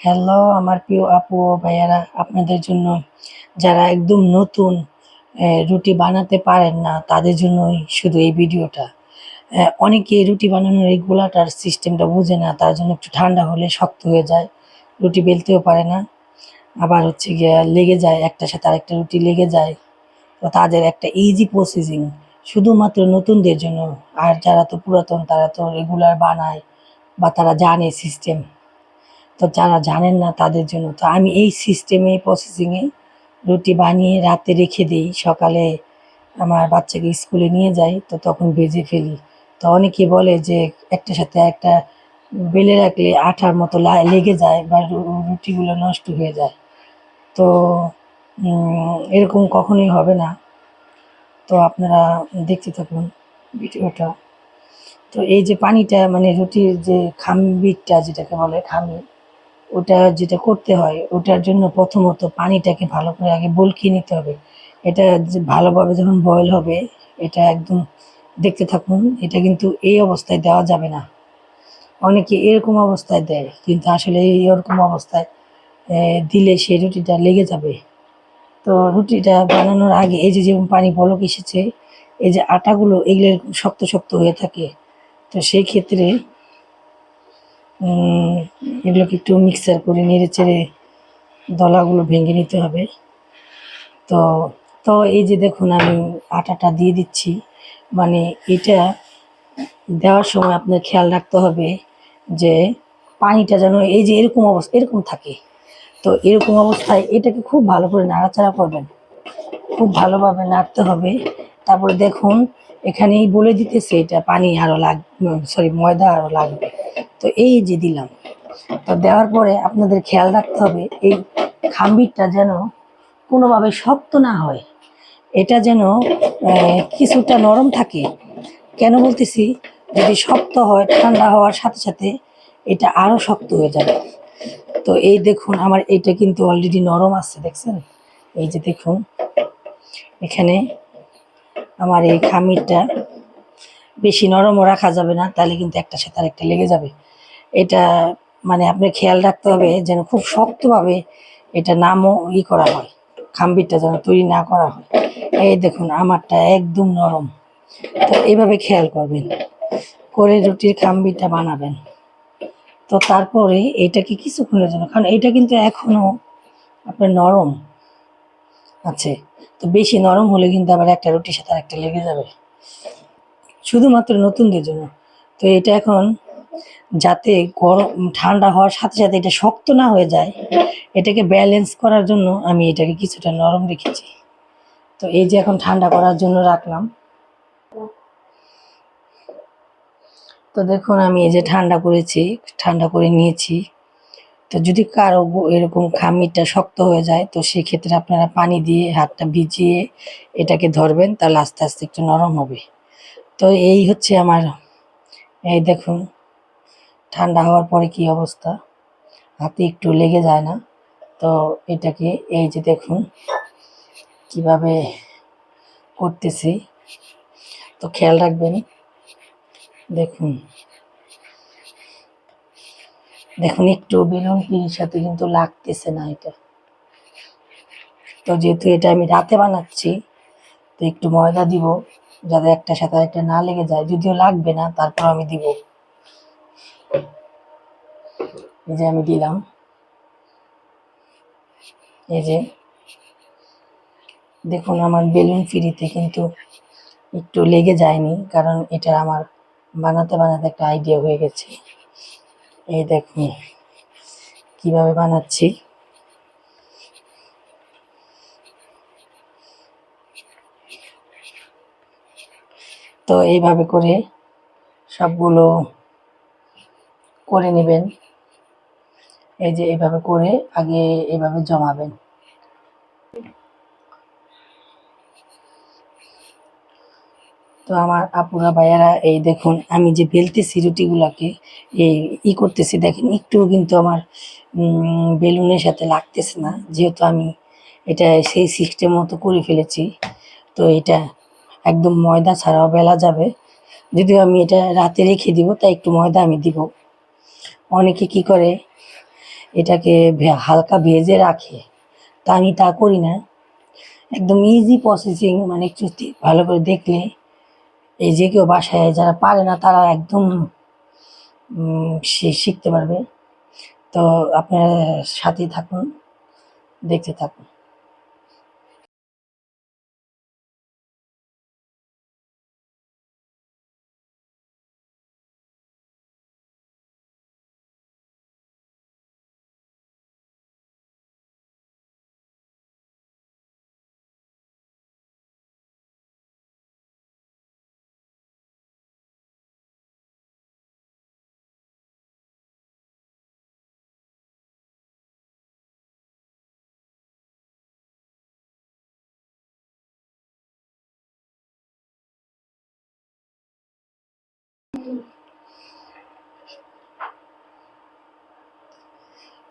Hello আমার প্রিয় আপু ভাইয়ারা, আপনাদের জন্য যারা একদম নতুন রুটি বানাতে পারেন না, তাদের জন্যই শুধু এই ভিডিওটা। অনেকে রুটি বানানোর এই গোলাটার সিস্টেমটা বুঝে না, তার জন্য একটু ঠান্ডা হলে শক্ত হয়ে যায়, রুটি বেলতেও পারে না। আবার হচ্ছে গিয়ে লেগে যায়, একটার সাথে আরেকটা রুটি লেগে যায়, তো তাদের একটা ইজি প্রসেসিং শুধুমাত্র নতুনদের জন্য, আর যারা তো পুরাতন, তারা তো রেগুলার বানায়, বা তারা জানে সিস্টেম তো যারা জানেন না তাদের জন্য। তো আমি এই সিস্টেমে প্রসেসিংয়ে রুটি বানিয়ে রাতে রেখে দিই। সকালে আমার বাচ্চাকে স্কুলে নিয়ে যাই, তো তখন ভেজে ফেলি। তো অনেকে বলে যে একটার সাথে একটা বেলে রাখলে আঠার মতো লেগে যায় বা রুটিগুলো নষ্ট হয়ে যায়। তো এরকম কখনোই হবে না। তো আপনারা দেখতে থাকুন ভিডিওটা। তো এই যে পানিটা মানে রুটির যে খামিরটা যেটাকে বলে খামির ওটা যেটা করতে হয়, ওটার জন্য প্রথমত পানিটাকে ভালো করে আগে বলকিয়ে নিতে হবে। এটা ভালোভাবে যখন বয়েল হবে, এটা একদম দেখতে থাকুন, এটা কিন্তু এই অবস্থায় দেওয়া যাবে না। অনেকে এরকম অবস্থায় দেয়, কিন্তু আসলে এরকম অবস্থায় দিলে সেই রুটিটা লেগে যাবে। তো রুটিটা বানানোর আগে এই যে যেমন পানি বলক এসেছে, এই যে আটাগুলো এগুলো শক্ত শক্ত হয়ে থাকে, তো সেই ক্ষেত্রে এগুলোকে একটু মিক্সার করে নেড়ে চেড়ে দলাগুলো ভেঙে নিতে হবে। তো তো এই যে দেখুন আমি আটাটা দিয়ে দিচ্ছি। মানে এটা দেওয়ার সময় আপনার খেয়াল রাখতে হবে যে পানিটা যেন এই যে এরকম অবস্থা, এরকম থাকে। তো এরকম অবস্থায় এটাকে খুব ভালো করে নাড়াচাড়া করবেন। খুব ভালোভাবে নাড়তে হবে। তারপরে দেখুন, এখানেই বলে দিতেছে এটা পানি আরও লাগবে সরি ময়দা আরও লাগবে। তো এই যে দিলাম। তো দেওয়ার পরে আপনাদের খেয়াল রাখতে হবে, এই খাম্বিরটা যেন কোনোভাবে শক্ত না হয়। এটা যেন কিছুটা নরম থাকে। কেন বলতেছি? যদি শক্ত হয়, ঠান্ডা হওয়ার সাথে সাথে এটা আরও শক্ত হয়ে যাবে। তো এই দেখুন, আমার এটা কিন্তু অলরেডি নরম আছে, দেখছেন? এই যে দেখুন, এখানে আমার এই খামিরটা বেশি নরমও রাখা যাবে না, তাহলে কিন্তু একটা সাথে আরেকটা লেগে যাবে। এটা মানে আপনি খেয়াল রাখতে হবে যেন খুব শক্তভাবে এটা নামও ই করা হয়, খাম্বিরটা যেন তৈরি না করা হয়। এই দেখুন, আমারটা একদম নরম। তো এইভাবে খেয়াল করবেন, করে রুটির খাম্বিরটা বানাবেন। তো তারপরে এটাকে কিছুক্ষণের জন্য, কারণ এটা কিন্তু এখনও আপনার নরম আছে। তো বেশি নরম হলে কিন্তু আবার একটা রুটির সাথে একটা লেগে যাবে। শুধুমাত্র নতুনদের জন্য। তো এটা এখন যাতে গরম, ঠান্ডা হওয়ার সাথে সাথে এটা শক্ত না হয়ে যায়, এটাকে ব্যালেন্স করার জন্য আমি এটাকে কিছুটা নরম রেখেছি। তো এই যে এখন ঠান্ডা করার জন্য রাখলাম। তো দেখুন, আমি এই যে ঠান্ডা করেছি, ঠান্ডা করে নিয়েছি। তো যদি কারও এরকম খামিরটা শক্ত হয়ে যায়, তো সেক্ষেত্রে আপনারা পানি দিয়ে হাতটা ভিজিয়ে এটাকে ধরবেন, তাহলে আস্তে আস্তে একটু নরম হবে। তো এই হচ্ছে আমার, এই দেখুন, ঠান্ডা হওয়ার পরে কি অবস্থা। হাতে একটু লেগে যায় না। তো এটাকে এই যে দেখুন, কীভাবে করতেছি। তো খেয়াল রাখবেন, দেখুন। দেখুন, একটু বেলুন পিড়ির সাথে কিন্তু লাগতেছে না এটা। তো যেহেতু এটা আমি রাতে বানাচ্ছি, তো একটু ময়দা দিব। যাতে একটা সাথে একটা না লেগে যায়, যদিও লাগবে না, তারপর আমি দিব। এই যে আমি দিলাম। এই যে, দেখুন আমার বেলুন ফিরিতে কিন্তু একটু লেগে যায়নি, কারণ এটা আমার বানাতে বানাতে একটা আইডিয়া হয়ে গেছে। এই দেখুন, কীভাবে বানাচ্ছি। তো এইভাবে করে সবগুলো করে নেবেন। এই যে এইভাবে করে আগে এইভাবে জমাবেন। তো আমার আপুরা ভাইয়ারা, এই দেখুন, আমি যে বেলতেছি রুটিগুলাকে, এই ই করতেছি, দেখেন, একটুও কিন্তু আমার বেলুনের সাথে লাগতেছে না। যেহেতু আমি এটা সেই সিস্টেম মতো করে ফেলেছি, তো এটা একদম ময়দা ছাড়াও বেলা যাবে। যদিও আমি এটা রাতে রেখে দিব, তাই একটু ময়দা আমি দিব। অনেকে কি করে, এটাকে হালকা ভেজে রাখে। তা আমি তা করি না। একদম ইজি প্রসেসিং মানে একটু ভালো করে দেখলে, এই যে কেউ বাসায় যারা পারে না, তারা একদম শিখতে পারবে। তো আপনারা সাথেই থাকুন, দেখতে থাকুন।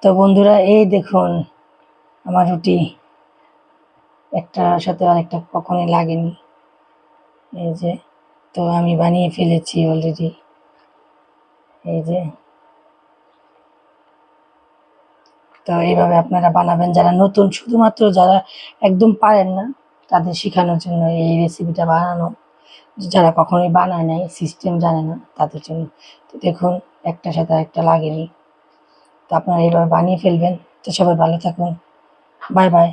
তো বন্ধুরা, এই দেখুন আমার রুটি। একটা সাথে আর একটা কখনোই লাগেনি। এই যে, তো আমি বানিয়ে ফেলেছি অলরেডি এই যে, তো এইভাবে আপনারা বানাবেন। যারা নতুন, শুধুমাত্র যারা একদম পারেন না, তাদের শেখানোর জন্য এই রেসিপিটা বানানো। যারা কখনোই বানায় নাই সিস্টেম জানে না তাদের জন্য। তো দেখুন একটা সাথে একটা লাগেনি। তো আপনারা এইভাবে বানিয়ে ফেলবেন। তো সবাই ভালো থাকুন। Bye bye